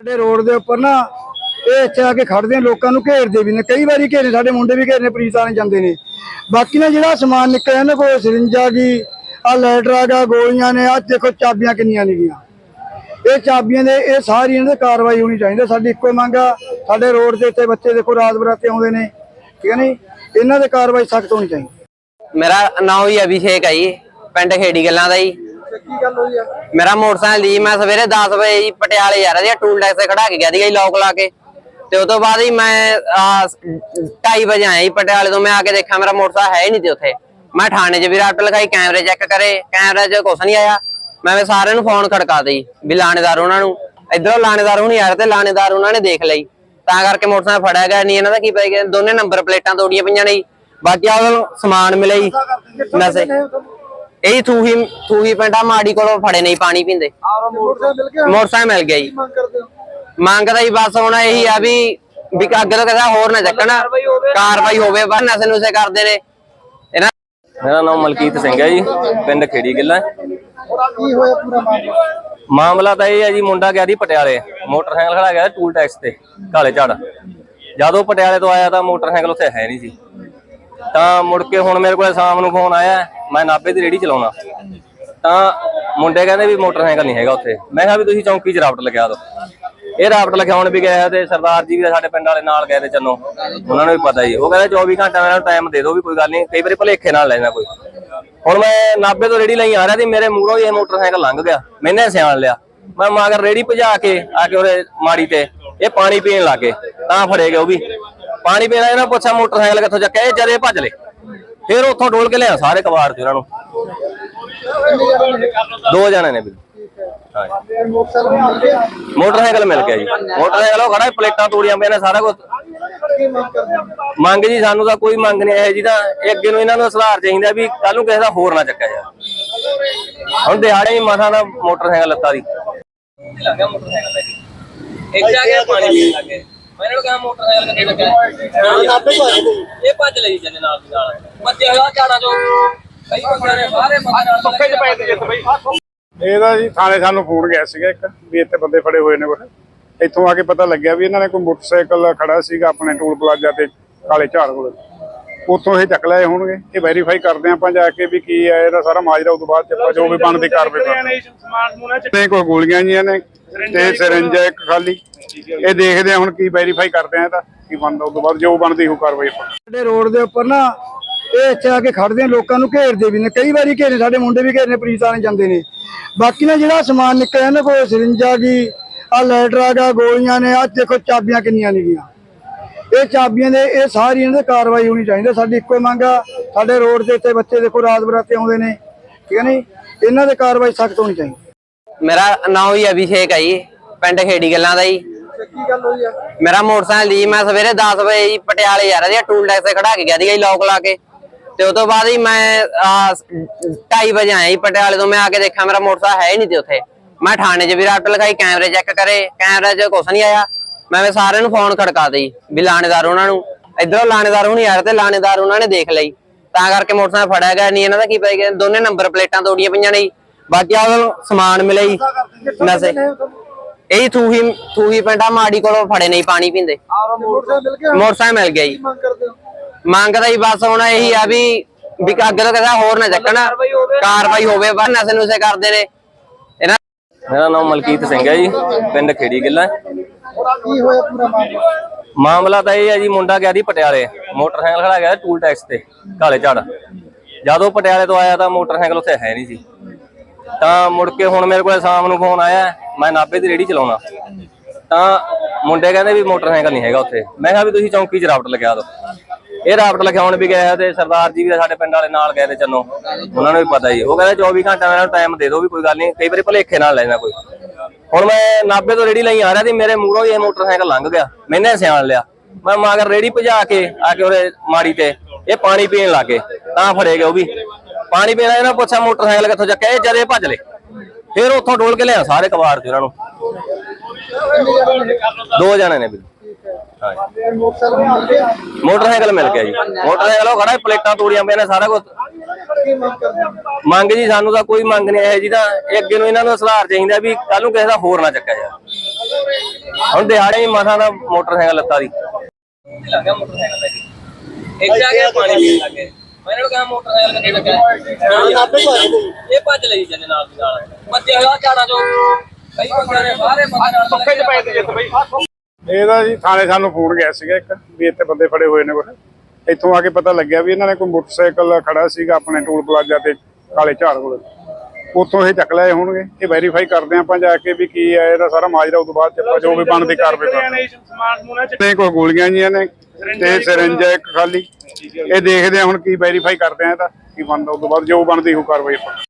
ਸਾਡੇ ਰੋਡ ਦੇ ਉੱਪਰ ਨਾ, ਇਹ ਇੱਥੇ ਆ ਕੇ ਖੜਦੇ ਲੋਕਾਂ ਨੂੰ ਘੇਰਦੇ ਵੀ ਨੇ, ਕਈ ਵਾਰੀ ਘੇਰੇ ਸਾਡੇ ਮੁੰਡੇ ਵੀ ਘੇਰਨੇ ਪੁਲਿਸ ਵਾਲੇ ਜਾਂਦੇ ਨੇ। ਬਾਕੀ ਨਾ ਜਿਹੜਾ ਸਮਾਨ ਨਿਕਲਿਆ ਇਹਨਾਂ ਕੋਲ ਸਰਿੰਜਾ ਗਈ, ਆ ਲੈਟਰ ਆ ਗਾ ਗੋਲੀਆਂ ਨੇ ਆ ਦੇਖੋ ਚਾਬੀਆਂ ਕਿੰਨੀਆਂ ਨੇਗੀਆਂ ਇਹ ਚਾਬੀਆਂ ਦੇ ਇਹ ਸਾਰੀ ਇਹਨਾਂ ਦੇ ਕਾਰਵਾਈ ਹੋਣੀ ਚਾਹੀਦੀ ਸਾਡੀ ਇੱਕੋ ਹੀ ਮੰਗ ਆ, ਸਾਡੇ ਰੋਡ ਦੇ ਉੱਤੇ ਬੱਚੇ ਦੇਖੋ ਰਾਤ ਬਰਾਤੇ ਆਉਂਦੇ ਨੇ, ਠੀਕ ਹੈ ਨਹੀਂ ਇਹਨਾਂ ਦੇ ਕਾਰਵਾਈ ਸਖਤ ਹੋਣੀ ਚਾਹੀਦੀ। ਮੇਰਾ ਨਾਮ ਹੀ ਅਭਿਸ਼ੇਕ ਹੈ ਜੀ, ਪਿੰਡ ਖੇੜੀ ਗੱਲਾਂ ਦਾ ਜੀ। ਕੀ ਗੱਲ ਹੋਈ ਆ? ਮੇਰਾ ਮੋਟਰਸਾਈਕਲ ਜੀ ਮੈਂ ਸਵੇਰੇ 10 ਵਜੇ ਜੀ ਪਟਿਆਲੇ ਜਾ ਰਿਹਾ ਸੀ ਟੂਲ ਟੈਕਸ ਤੇ ਖੜਾ ਕੇ ਗਿਆ ਸੀਗਾ ਜੀ ਲੋਕ ਲਾ ਕੇ। ਤੇ ਉਸ ਤੋਂ ਬਾਅਦ ਹੀ ਮੈਂ 2:30 ਵਜੇ ਆਇਆ ਜੀ ਪਟਿਆਲੇ ਤੋਂ ਮੈਂ ਆ ਕੇ ਦੇਖਿਆ ਮੇਰਾ ਮੋਟਰਸਾਈਕਲ ਹੈ ਹੀ ਨਹੀਂ ਤੇ ਉੱਥੇ। ਮੈਂ ਥਾਣੇ 'ਚ ਵੀ ਰਾਟ ਲਿਖਾਈ ਕੈਮਰੇ ਚੈੱਕ ਕਰੇ ਕੈਮਰੇ 'ਚ ਕੁਛ ਨਹੀਂ ਆਇਆ। ਮੈਂ ਵੀ ਸਾਰਿਆਂ ਨੂੰ ਫੋਨ ਖੜਕਾ ਦੇ ਜੀ ਵੀ ਲਾਣੇਦਾਰ ਉਹਨਾਂ ਨੂੰ। ਇਧਰੋਂ ਲਾਣੇਦਾਰ ਹੁਣੀ ਆ ਰਹੇ ਤੇ ਲਾਣੇਦਾਰ ਉਹਨਾਂ ਨੇ ਦੇਖ ਲਈ। ਤਾਂ ਕਰਕੇ ਮੋਟਰਸਾਈਕਲ ਫੜਿਆ ਗਿਆ ਨਹੀਂ ਇਹਨਾਂ ਦਾ ਕੀ ਪੈ ਗਿਆ ਦੋਨੇ ਨੰਬਰ ਪਲੇਟਾਂ ਤੋੜੀਆਂ ਪਈਆਂ ਨੇ ਜੀ। ਬਾਕੀ ਆ ਉਹਨੂੰ ਸਮਾਨ ਮਿਲਿਆ ਜੀ ਨਸੇ ਇਹੀ ਥੂਹੀ ਥੂਹੀ ਪਿੰਡਾ ਮਾੜੀ ਕੋਲੋਂ ਫੜੇ ਨਹੀਂ ਪਾਣੀ ਪੀਂਦੇ। ਮੋਟਰਸਾਈਕਲ ਮਿਲ ਗਿਆ ਮੋਟਰਸਾਈਕਲ ਮਿਲ ਗਿਆ ਜੀ। ਮੰਗ ਕਰਦੇ ਹੋ ਮੰਗਦਾ ਹੀ ਬਸ ਹੁਣ ਇਹੀ ਆ ਵੀ ਵੀ ਅੱਗੇ ਤੋਂ ਕਿਸੇ ਹੋਰ ਨਾ ਚੱਕਣ। ਕਾਰਵਾਈ ਹੋਵੇ ਬਸ ਨਸੇ ਨੁਸੇ ਕਰਦੇ ਨੇ। ਇਹਨਾਂ ਮੇਰਾ ਨਾਮ ਮਲਕੀਤ ਸਿੰਘ ਹੈ ਜੀ, ਪਿੰਡ ਖੇੜੀ ਗਿੱਲਾ। ਕੀ ਹੋਇਆ ਪੂਰਾ ਮਾਮਲਾ ਮਾਮਲਾ ਤਾਂ ਇਹ ਹੈ ਜੀ, ਮੁੰਡਾ ਗਿਆ ਸੀ ਪਟਿਆਲੇ। ਮੋਟਰਸਾਈਕਲ ਖੜਾ ਗਿਆ ਟੂਲ ਟੈਕਸ ਤੇ, ਕਾਲੇ ਝੜ। ਜਦੋਂ ਪਟਿਆਲੇ ਤੋਂ ਆਇਆ ਤਾਂ ਮੋਟਰਸਾਈਕਲ ਉੱਥੇ ਹੈ ਨਹੀਂ ਸੀ। ਤਾਂ ਮੁੜ ਕੇ ਹੁਣ ਮੇਰੇ ਕੋਲ ਸ਼ਾਮ ਨੂੰ ਫੋਨ ਆਇਆ, ਮੈਂ ਨਾਭੇ ਦੀ ਰੇੜੀ ਚਲਾਉਣਾ। ਤਾਂ ਮੁੰਡੇ ਕਹਿੰਦੇ ਵੀ ਮੋਟਰਸਾਈਕਲ ਨਹੀਂ ਹੈਗਾ ਉੱਥੇ। ਮੈਂ ਕਿਹਾ ਵੀ ਤੁਸੀਂ ਚੌਂਕੀ 'ਚ ਰਾਪਟ ਲਗਿਆ ਦਿਓ। ਇਹ ਰਾਪਟ ਲਿਖਾਉਣ ਵੀ ਗਏ ਤੇ ਸਰਦਾਰ ਜੀ ਵੀ ਸਾਡੇ ਪਿੰਡ ਵਾਲੇ ਨਾਲ ਗਏ ਤੇ ਚੰਨੋ, ਉਹਨਾਂ ਨੂੰ ਵੀ ਪਤਾ ਜੀ ਉਹ ਕਹਿੰਦੇ 24 ਘੰਟਾ ਮੈਨੂੰ ਟਾਈਮ ਦੇ ਦਿਓ ਵੀ ਕੋਈ ਗੱਲ ਨਹੀਂ, ਕਈ ਵਾਰੀ ਭਲੇਖੇ ਨਾਲ ਲੈਣਾ ਕੋਈ। ਹੁਣ ਮੈਂ ਨਾਭੇ ਤੋਂ ਰੇੜੀ ਲਈ ਆ ਰਿਹਾ ਸੀ, ਮੇਰੇ ਮੂਹਰੋਂ ਹੀ ਇਹ ਮੋਟਰਸਾਈਕਲ ਲੰਘ ਗਿਆ। ਮੈਨੇ ਸਿਆਣ ਲਿਆ। ਮੈਂ ਮਗਰ ਰੇੜੀ ਭਜਾ ਕੇ ਆ ਕੇ ਉਹਦੇ ਮਾੜੀ ਤੇ, ਇਹ ਪਾਣੀ ਪੀਣ ਲੱਗੇ ਤਾਂ ਫੜੇ ਗਏ ਉਹ ਵੀ। ਪਾਣੀ ਪੀਣਾ ਇਹਨਾਂ ਪੁੱਛਿਆ ਮੋਟਰਸਾਈਕਲ ਕਿੱਥੋਂ ਚੱਕਿਆ? ਇਹ ਜਦੇ ਭੱਜ ਲਏ। ਫਿਰ ਉੱਥੋਂ ਡੋਲ ਕੇ ਲਿਆ ਸਾਰੇ ਕਬਾੜ ਚ ਉਹਨਾਂ ਨੂੰ। ਦੋ ਜਣੇ ਨੇ ਵੀ। ਹਾਂਜੀ ਮੋਟਰਸਾਈਕਲ ਮਿਲ ਗਿਆ ਜੀ। ਮੋਟਰਸਾਈਕਲ ਉਹ ਖੜਾ ਸੀ, ਪਲੇਟਾਂ ਤੋੜੀਆਂ ਪਈਆਂ ਨੇ ਸਾਰਾ ਕੁਝ ਮੰਗ ਜੀ ਸਾਨੂੰ ਤਾਂ ਕੋਈ ਮੰਗ ਨਹੀਂ ਹੈ ਜੀ ਤਾਂ ਇਹ ਅੱਗੇ ਨੂੰ ਇਹਨਾਂ ਨੂੰ ਸੁਧਾਰ ਚਾਹੀਦਾ ਵੀ ਕੱਲ ਨੂੰ ਕਿਸੇ ਦਾ ਹੋਰ ਨਾ ਚੱਕਿਆ ਜਾ ਹੁਣ ਦਿਹਾੜੇ ਹੀ ਮਸਾਂ ਦਾ ਮੋਟਰਸਾਈਕਲ ਲੱਤਾ ਦੀ। ਲੱਗਾ ਮੋਟਰਸਾਈਕਲ ਇੱਕ ਜਾ ਕੇ ਪਾਣੀ ਪੀਣ ਲੱਗੇ ਮੈਂ ਇਹਨਾਂ ਨੂੰ ਕਿਹਾ ਮੋਟਰਸਾਈਕਲ ਕਿੱਥੇ ਲੱਗਾ ਇਹ ਭੱਜ ਲਈ ਜਨੇ ਨਾਲ ਦੀ ਨਾਲ। ਬੱਚੇ ਹੋਇਆ ਝਾੜਾਂ ਚੋਂ ਕਈ ਬੰਦਿਆਂ ਨੇ ਸਾਰੇ ਬੰਦੇ ਨਾਲ ਸੁੱਕੇ ਚ ਪਏ ਤੇ ਜਿੱਤ ਬਈ। ਇਹਦਾ ਜੀ ਥਾਣੇ ਸਾਨੂੰ ਫੋਨ ਗਿਆ ਸੀਗਾ ਇੱਕ ਵੀ ਇੱਥੇ ਬੰਦੇ ਫੜੇ ਹੋਏ ਨੇ ਕੋਲ ਇੱਥੋਂ ਆ ਕੇ ਪਤਾ ਲੱਗਿਆ ਵੀ ਇਹਨਾਂ ਨੇ ਕੋਈ ਮੋਟਰਸਾਈਕਲ ਖੜਾ ਸੀਗਾ ਆਪਣੇ ਟੂਲ ਪਲਾਜ਼ਾ ਤੇ ਕਾਲੇ ਝਾੜ ਕੋਲ। ਉੱਥੋਂ ਇਹ ਚੱਕ ਲਏ ਹੋਣਗੇ, ਇਹ ਵੈਰੀਫਾਈ ਕਰਦੇ ਆਪਾਂ ਜਾ ਕੇ ਵੀ ਕੀ ਹੈ, ਇਹਦਾ ਸਾਰਾ ਮਾਜਰਾ ਉਸ ਤੋਂ ਬਾਅਦ ਚ ਜੋ ਵੀ ਬਣਦੀ ਕਾਰਵਾਈ ਕਰਦੇ ਨੇ ਕੋਈ ਗੋਲੀਆਂ ਜੀਆਂ ਨੇ ਤੇ ਸਿਰੰਜ ਇੱਕ ਖਾਲੀ। ਇਹ ਦੇਖਦੇ ਆ ਹੁਣ ਕੀ ਵੈਰੀਫਾਈ ਕਰਦੇ ਆ ਇਹਦਾ, ਕੀ ਬਣਦਾ ਉਸ ਤੋਂ ਬਾਅਦ, ਜੋ ਬਣਦੀ ਉਹ ਕਾਰਵਾਈ ਆਪਾਂ। ਸਾਡੇ ਰੋਡ ਦੇ ਉੱਪਰ ਨਾ, ਇਹ ਇੱਥੇ ਆ ਕੇ ਖੜਦੇ ਆ, ਲੋਕਾਂ ਨੂੰ ਘੇਰਦੇ ਵੀ ਨੇ, ਕਈ ਵਾਰੀ ਘੇਰੇ ਸਾਡੇ ਮੁੰਡੇ ਵੀ ਘੇਰਨੇ ਪੁਲਿਸ ਵਾਲੇ ਜਾਂਦੇ ਨੇ। ਬਾਕੀ ਨਾ ਜਿਹੜਾ ਸਮਾਨ ਨਿਕਲਿਆ ਨਾ, ਕੋਈ ਸਰਿੰਜਾ ਗਈ ਆ ਲੈਟਰ ਆ ਗਾ ਗੋਲੀਆਂ ਨੇ ਆ ਦੇਖੋ ਚਾਬੀਆਂ ਕਿੰਨੀਆਂ ਨੇਗੀਆਂ ਇਹ ਚਾਬੀਆਂ ਦੇ ਇਹ ਸਾਰੀ ਇਹਨਾਂ ਦੇ ਕਾਰਵਾਈ ਹੋਣੀ ਚਾਹੀਦੀ ਸਾਡੀ ਇੱਕੋ ਹੀ ਮੰਗ ਆ। ਸਾਡੇ ਰੋਡ ਦੇ ਉੱਤੇ ਬੱਚੇ ਦੇਖੋ ਰਾਤ ਬਰਾਤੇ ਆਉਂਦੇ ਨੇ। ਠੀਕ ਹੈ ਨਹੀਂ ਇਹਨਾਂ ਦੇ ਕਾਰਵਾਈ ਸਖਤ ਹੋਣੀ ਚਾਹੀਦੀ। ਮੇਰਾ ਨਾਮ ਹੀ ਅਭਿਸ਼ੇਕ ਹੈ ਜੀ ਪਿੰਡ ਖੇੜੀ ਗੱਲਾਂ ਦਾ ਜੀ। ਕੀ ਗੱਲ ਹੋਈ ਆ? ਮੇਰਾ ਮੋਟਰਸਾਈਕਲ ਜੀ ਮੈਂ ਸਵੇਰੇ 10 ਵਜੇ ਜੀ ਪਟਿਆਲੇ ਜਾ ਰਿਹਾ ਸੀ ਟੂਲ ਟੈਕਸ ਤੇ ਖੜਾ ਕੇ ਗਿਆ ਸੀਗਾ ਜੀ ਲੋਕ ਲਾ ਕੇ। ਤੇ ਉਸ ਤੋਂ ਬਾਅਦ ਹੀ ਮੈਂ 2:30 ਵਜੇ ਆਇਆ ਜੀ ਪਟਿਆਲੇ ਤੋਂ ਮੈਂ ਆ ਕੇ ਦੇਖਿਆ ਮੇਰਾ ਮੋਟਰਸਾਈਕਲ ਹੈ ਹੀ ਨਹੀਂ ਤੇ ਉੱਥੇ। ਮੈਂ ਥਾਣੇ 'ਚ ਵੀ ਰਾਟ ਲਿਖਾਈ ਕੈਮਰੇ ਚੈੱਕ ਕਰੇ ਕੈਮਰੇ 'ਚ ਕੁਛ ਨਹੀਂ ਆਇਆ। ਮੈਂ ਵੀ ਸਾਰਿਆਂ ਨੂੰ ਫੋਨ ਖੜਕਾ ਦੇ ਜੀ ਵੀ ਲਾਣੇਦਾਰ ਉਹਨਾਂ ਨੂੰ। ਇਧਰੋਂ ਲਾਣੇਦਾਰ ਹੁਣੀ ਆ ਰਹੇ ਤੇ ਲਾਣੇਦਾਰ ਉਹਨਾਂ ਨੇ ਦੇਖ ਲਈ। ਤਾਂ ਕਰਕੇ ਮੋਟਰਸਾਈਕਲ ਫੜਿਆ ਗਿਆ ਨਹੀਂ ਇਹਨਾਂ ਦਾ ਕੀ ਪੈ ਗਿਆ ਦੋਨੇ ਨੰਬਰ ਪਲੇਟਾਂ ਤੋੜੀਆਂ ਪਈਆਂ ਨੇ ਜੀ। ਬਾਕੀ ਆ ਉਹਨੂੰ ਸਮਾਨ ਮਿਲਿਆ ਜੀ ਨਸੇ ਇਹ ਥੂਹੀ ਥੂਹੀ ਪਿੰਡਾ ਮਾੜੀ ਕੋਲੋਂ ਫੜੇ ਨਹੀਂ ਪਾਣੀ ਪੀਂਦੇ। ਮੋਟਰਸਾਈਕਲ ਮਿਲ ਗਿਆ? ਮੋਟਰਸਾਈਕਲ ਮਿਲ ਗਿਆ ਜੀ। ਮੰਗਦਾ ਹੀ ਬਸ ਹੁਣ ਇਹੀ ਆ ਵੀ ਵੀ ਅੱਗੇ ਤੋਂ ਕਿਸੇ ਹੋਰ ਨਾ ਚੱਕਣ। ਕਾਰਵਾਈ ਹੋਵੇ ਬਸ ਨਸੇ ਨੁਸੇ ਕਰਦੇ ਨੇ। ਇਹਨਾਂ ਮੇਰਾ ਨਾਮ ਮਲਕੀਤ ਸਿੰਘ ਹੈ ਜੀ ਪਿੰਡ ਖੇੜੀ ਗਿੱਲਾ। ਕੀ ਹੋਇਆ ਪੂਰਾ ਮਾਮਲਾ? ਮਾਮਲਾ ਤਾਂ ਇਹ ਹੈ ਜੀ, ਮੁੰਡਾ ਗਿਆ ਸੀ ਪਟਿਆਲੇ। ਮੋਟਰਸਾਈਕਲ ਖੜਾ ਗਿਆ ਟੂਲ ਟੈਕਸ ਤੇ, ਕਾਲੇ ਝੜ। ਜਦੋਂ ਪਟਿਆਲੇ ਤੋਂ ਆਇਆ ਤਾਂ ਮੋਟਰਸਾਈਕਲ ਉੱਥੇ ਹੈ ਨਹੀਂ ਸੀ ਤਾਂ ਮੁੜ ਕੇ ਹੁਣ ਮੇਰੇ ਕੋਲੇ ਸ਼ਾਮ ਨੂੰ ਫੋਨ ਆਇਆ, ਮੈਂ ਨਾਭੇ ਦੀ ਰੇੜੀ ਚਲਾਉਣਾ। ਤਾਂ ਮੁੰਡੇ ਕਹਿੰਦੇ ਵੀ ਮੋਟਰਸਾਈਕਲ ਨਹੀਂ ਹੈਗਾ ਉੱਥੇ। ਮੈਂ ਕਿਹਾ ਵੀ ਤੁਸੀਂ ਚੌਂਕੀ 'ਚ ਰਾਪਟ ਲਗਿਆ ਦਿਓ। ਇਹ ਰਾਪਟ ਲਿਖਾਉਣ ਵੀ ਗਏ ਤੇ ਸਰਦਾਰ ਜੀ ਵੀ ਸਾਡੇ ਪਿੰਡ ਵਾਲੇ ਨਾਲ ਗਏ ਤੇ ਚੰਨੋ। ਉਹਨਾਂ ਨੂੰ ਵੀ ਪਤਾ ਜੀ ਉਹ ਕਹਿੰਦੇ 24 ਘੰਟਾ ਮੈਨੂੰ ਟਾਈਮ ਦੇ ਦਿਓ ਵੀ ਕੋਈ ਗੱਲ ਨਹੀਂ। ਕਈ ਵਾਰੀ ਭਲੇਖੇ ਨਾਲ ਲੈਣਾ ਕੋਈ। ਹੁਣ ਮੈਂ ਨਾਭੇ ਤੋਂ ਰੇੜੀ ਲਈ ਆ ਰਿਹਾ ਸੀ, ਮੇਰੇ ਮੂਹਰੋਂ ਇਹ ਮੋਟਰਸਾਈਕਲ ਲੰਘ ਗਿਆ। ਮੈਨੇ ਸਿਆਣ ਲਿਆ। ਮੈਂ ਮਗਰ ਰੇੜੀ ਭਜਾ ਕੇ ਆ ਕੇ ਉਹਦੇ ਮਾੜੀ ਤੇ, ਇਹ ਪਾਣੀ ਪੀਣ ਲੱਗੇ ਤਾਂ ਫੜੇ ਗਏ ਉਹ ਵੀ। ਪਾਣੀ ਪੀਣਾ ਇਹਨਾਂ ਪੁੱਛਿਆ ਮੋਟਰਸਾਈਕਲ ਕਿੱਥੋਂ ਚੱਕਿਆ, ਇਹ ਜਦੇ ਭੱਜ ਲਏ। ਫਿਰ ਉੱਥੋਂ ਡੋਲ ਕੇ ਲਿਆ ਸਾਰੇ ਕਬਾੜ ਚ ਉਹਨਾਂ ਨੂੰ। ਦੋ ਜਣੇ ਨੇ ਵੀ। ਮੋਟਰਸਾਈਕਲ ਮਿਲ ਗਿਆ ਜੀ। ਮੋਟਰਸਾਈਕਲ ਉਹ ਖੜਾ ਪਲੇਟਾਂ ਤੋੜੀਆਂ ਪਈਆਂ ਨੇ, ਸਾਰਾ ਕੁਝ ਕੀ ਮੰਗ ਕਰਦੇ ਹੋ? ਮੰਗ ਜੀ ਸਾਨੂੰ ਤਾਂ ਕੋਈ ਮੰਗ ਨਹੀਂ ਹੈ ਜੀ ਤਾਂ ਇਹ ਅੱਗੇ ਨੂੰ ਇਹਨਾਂ ਨੂੰ ਸੁਧਾਰ ਚਾਹੀਦਾ ਵੀ ਕੱਲ ਨੂੰ ਕਿਸੇ ਦਾ ਹੋਰ ਨਾ ਚੱਕਿਆ ਜਾ ਹੁਣ ਦਿਹਾੜੀ ਹੀ ਮਸਾਂ ਦਾ ਮੋਟਰਸਾਈਕਲ ਲੱਤਾ ਦੀ। ਲੱਗ ਗਿਆ ਮੋਟਰਸਾਈਕਲ ਲੈ ਕੇ ਇੱਕ ਜਾ ਕੇ ਪਾਣੀ ਪੀਣ ਲੱਗੇ ਮੈਂ ਇਹਨਾਂ ਨੂੰ ਕਿਹਾ ਮੋਟਰਸਾਈਕਲ ਕਿੱਥੇ ਲੱਗਿਆ ਇਹ ਭੱਜ ਲਈ ਜਨੇ ਨਾਲ ਦੀ ਨਾਲ। ਬੱਚੇ ਹੋਇਆ ਝਾੜਾਂ ਚੋਂ। ਕਈ ਬੰਦਿਆਂ ਨੇ ਬਾਹਰੇ ਬੰਦੇ ਨਾਲ ਪੱਕੇ ਚ ਪਏ ਤੇ ਇਹਦਾ ਜੀ ਥਾਣੇ ਸਾਨੂੰ ਫੋਨ ਗਿਆ ਸੀਗਾ ਇੱਕ ਵੀ ਇੱਥੇ ਬੰਦੇ ਫੜੇ ਹੋਏ ਨੇ ਕੁਛ। ਇੱਥੋਂ ਆ ਕੇ ਪਤਾ ਲੱਗਿਆ ਵੀ ਇਹਨਾਂ ਨੇ ਕੋਈ ਮੋਟਰਸਾਈਕਲ ਖੜਾ ਸੀਗਾ ਆਪਣੇ ਟੋਲ ਪਲਾਜ਼ਾ ਤੇ ਕਾਲੇ ਝਾੜ ਕੋਲ। ਉੱਥੋਂ ਇਹ ਚੱਕ ਲਏ ਹੋਣਗੇ, ਇਹ ਵੈਰੀਫਾਈ ਕਰਦੇ ਹਾਂ ਆਪਾਂ ਜਾ ਕੇ ਵੀ ਕੀ ਹੈ, ਇਹਦਾ ਸਾਰਾ ਮਾਜਰਾ ਉਸ ਤੋਂ ਬਾਅਦ ਚ ਜੋ ਵੀ ਬਣਦੀ ਕਾਰਵਾਈ ਕਰਦੇ ਨੇ ਕੋਈ ਗੋਲੀਆਂ ਜੀਆਂ ਨੇ ਤੇ ਸਿਰੰਜ ਇੱਕ ਖਾਲੀ। ਇਹ ਦੇਖਦੇ ਹਾਂ ਹੁਣ ਕੀ ਵੈਰੀਫਾਈ ਕਰਦੇ ਆ ਇਹਦਾ, ਕੀ ਬਣਦਾ ਉਸ ਤੋਂ ਬਾਅਦ ਜੋ ਬਣਦੀ ਉਹ ਕਾਰਵਾਈ ਆਪਾਂ।